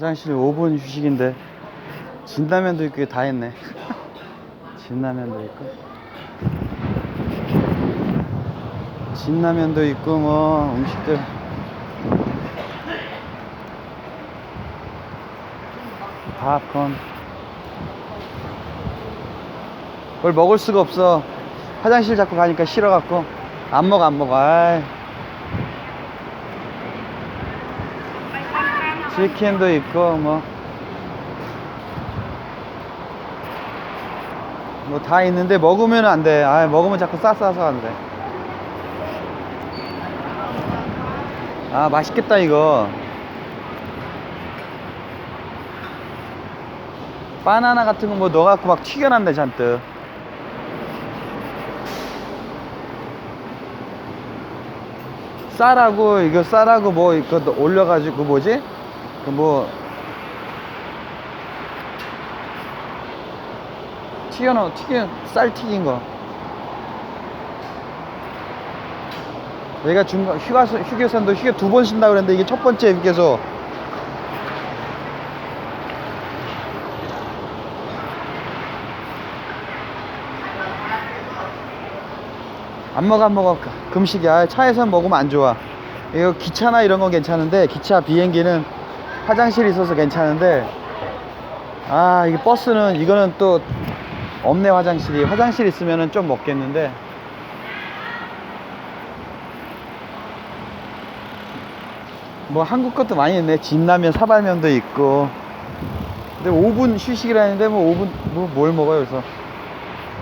화장실 5분 휴식인데 진라면도 있고 다 했네. 진라면도 있고. 진라면도 있고 뭐 음식들. 팝콘. 그걸 먹을 수가 없어. 화장실 자꾸 가니까 싫어갖고. 안 먹어 안 먹어. 아이. 치킨도 있고 뭐 뭐 다 있는데 먹으면 안 돼. 아, 먹으면 자꾸 싸싸서 안 돼. 아, 맛있겠다 이거. 바나나 같은 거 뭐 넣어갖고 막 튀겨난대 잔뜩. 쌀하고 이거 쌀하고 뭐 이거 올려가지고 그 뭐지? 그뭐 튀겨놓 튀겨 쌀 튀긴 거. 내가 중 휴가 휴게소도 휴게 두 번 쉰다 그랬는데 이게 첫 번째 휴게소. 안 먹어 안 먹어 금식이야 차에서 먹으면 안 좋아 이거 기차나 이런 건 괜찮은데 기차 비행기는 화장실이 있어서 괜찮은데 아 이게 버스는 이거는 또 없네 화장실이 화장실 있으면은 좀 먹겠는데 뭐 한국 것도 많이 있네 진라면 사발면도 있고 근데 5분 휴식이라는데 뭐 5분 뭐 뭘 먹어요 그래서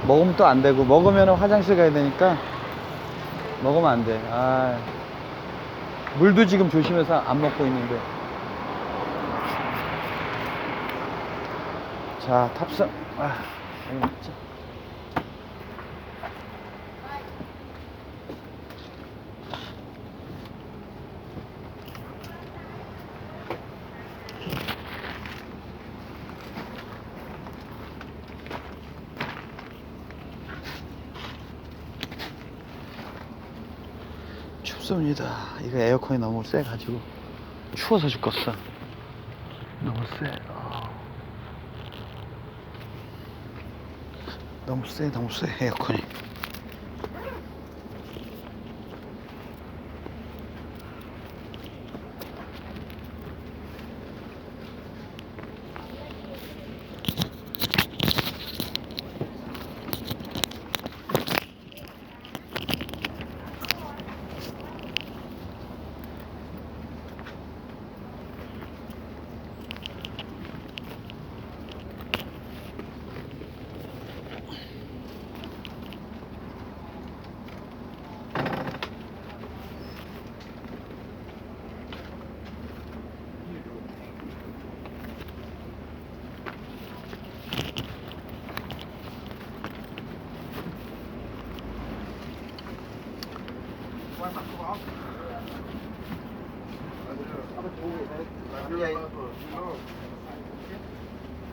먹으면 또 안 되고 먹으면 화장실 가야 되니까 먹으면 안 돼. 아. 물도 지금 조심해서 안 먹고 있는데. 자, 탑승. 아, 먹자. 춥습니다. 이거 에어컨이 너무 세 가지고 추워서 죽겠어. 너무 세. 아. 너무 세, 너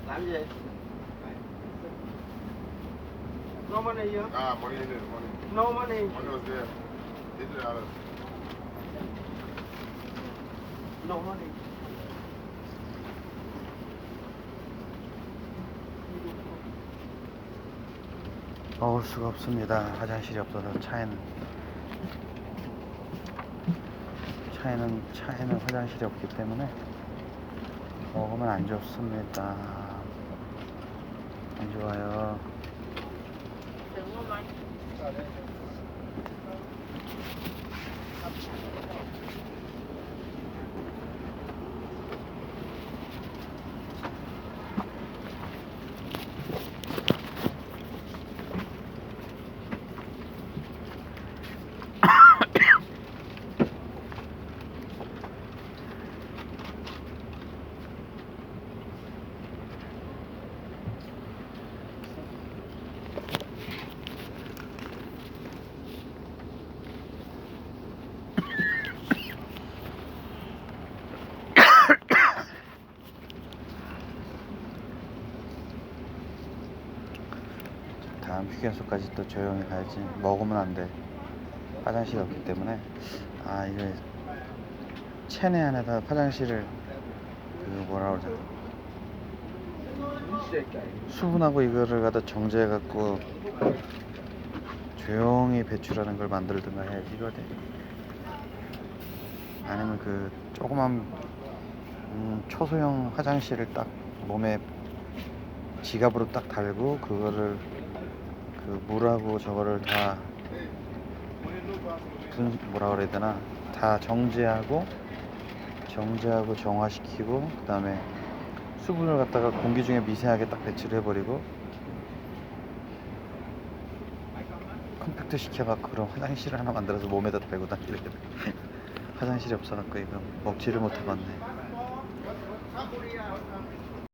Làm gì? No money here. Ah, money in there, money. No money. Money was there. Eighty dollars. No money. 먹을 수가 없습니다. 화장실이 없어서 차에는. 차에는, 차에는 화장실이 없기 때문에 먹으면 안 좋습니다. 안 좋아요. 다음 휴게소까지 또 조용히 가야지. 먹으면 안 돼. 화장실이 없기 때문에. 아, 이게 체내 안에다 화장실을 그 뭐라 그러지? 수분하고 이거를 갖다 정제해 갖고 조용히 배출하는 걸 만들든가 해야지 이거지. 아니면 그 조그만 음, 초소형 화장실을 딱 몸에 지갑으로 딱 달고 그거를 그 물하고 저거를 다 분, 뭐라 그래야 되나? 다 정제하고 정제하고 정화시키고 그 다음에 수분을 갖다가 공기 중에 미세하게 딱 배출해 버리고 컴팩트 시켜갖고 그런 화장실을 하나 만들어서 몸에다 달고 다니려고 화장실이 없어갖고 이거 먹지를 못해봤네